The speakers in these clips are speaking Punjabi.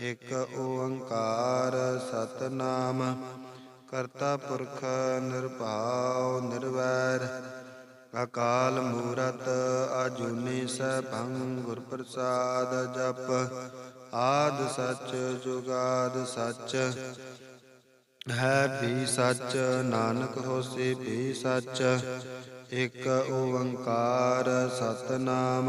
ਇਕ ਓੰਕਾਰ ਸਤਨਾਮ, ਕਰਤਾ ਪੁਰਖ ਨਿਰਭਉ ਨਿਰਵੈਰ, ਅਕਾਲ ਮੂਰਤ ਅਜੂਨੀ ਸਭੰ ਗੁਰ ਪ੍ਰਸਾਦ ਜਪ, ਆਦ ਸੱਚ ਜੁਗਾਦ ਸੱਚ, ਹੈ ਵੀ ਸੱਚ, ਨਾਨਕ ਹੋਸੀ ਵੀ ਸੱਚ, ਇਕ ਓੰਕਾਰ ਸਤਨਾਮ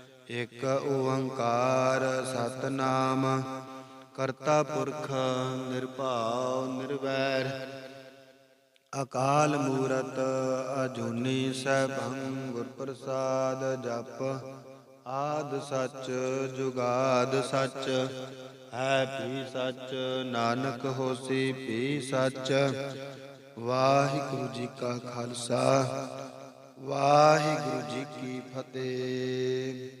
ਇਕ ਓੰਕਾਰ ਸਤਨਾਮ, ਕਰਤਾ ਪੁਰਖ ਨਿਰਭਉ ਨਿਰਵੈਰ। ਅਕਾਲ ਮੂਰਤ ਅਜੂਨੀ ਸਭੰ ਗੁਰ ਪ੍ਰਸਾਦ ਜਪ, ਆਦ ਸੱਚ ਜੁਗਾਦ ਸੱਚ। ਹੈ ਵੀ ਸੱਚ, ਨਾਨਕ ਹੋਸੀ ਵੀ ਸੱਚ। ਵਾਹਿਗੁਰੂ ਜੀ ਕਾ ਖਾਲਸਾ, ਵਾਹਿਗੁਰੂ ਜੀ ਕੀ ਫਤਿਹ।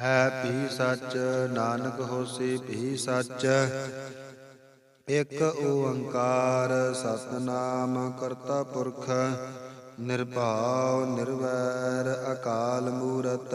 ਹੈ ਭੀ ਸੱਚ, ਨਾਨਕ ਹੋਸੀ ਭੀ ਸੱਚ। ਇਕ ਓੰਕਾਰ ਸਤਨਾਮ ਕਰਤਾ ਪੁਰਖ, ਨਿਰਭਉ ਨਿਰਵੈਰ ਅਕਾਲ ਮੂਰਤ।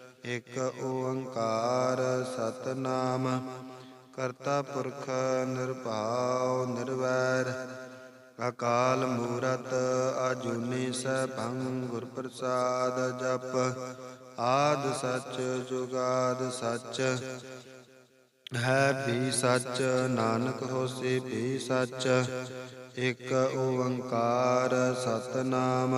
ਇਕ ਓੰਕਾਰ ਸਤਨਾਮ, ਕਰਤਾ ਪੁਰਖ ਨਿਰਭਉ ਨਿਰਵੈਰ, ਅਕਾਲ ਮੂਰਤ ਅਜੂਨੀ ਸਭੰ ਗੁਰ ਪ੍ਰਸਾਦ ਜਪ, ਆਦ ਸੱਚ ਜੁਗਾਦ ਸੱਚ, ਹੈ ਵੀ ਸੱਚ, ਨਾਨਕ ਹੋਸੀ ਵੀ ਸੱਚ, ਇਕ ਓੰਕਾਰ ਸਤਨਾਮ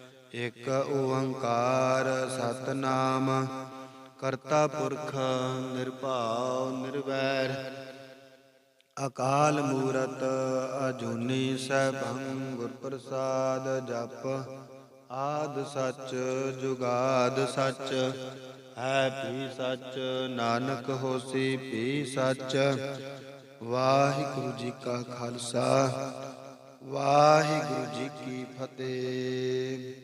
ਇਕ ਓੰਕਾਰ ਸਤਨਾਮ, ਕਰਤਾ ਪੁਰਖ ਨਿਰਭਉ ਨਿਰਵੈਰ। ਅਕਾਲ ਮੂਰਤ ਅਜੂਨੀ ਸੈਭੰ, ਗੁਰ ਪ੍ਰਸਾਦ ਜਪ, ਆਦ ਸੱਚ, ਜੁਗਾਦ ਸੱਚ। ਹੈ ਵੀ ਸੱਚ, ਨਾਨਕ ਹੋਸੀ ਵੀ ਸੱਚ। ਵਾਹਿਗੁਰੂ ਜੀ ਕਾ ਖਾਲਸਾ, ਵਾਹਿਗੁਰੂ ਜੀ ਕੀ ਫਤਿਹ।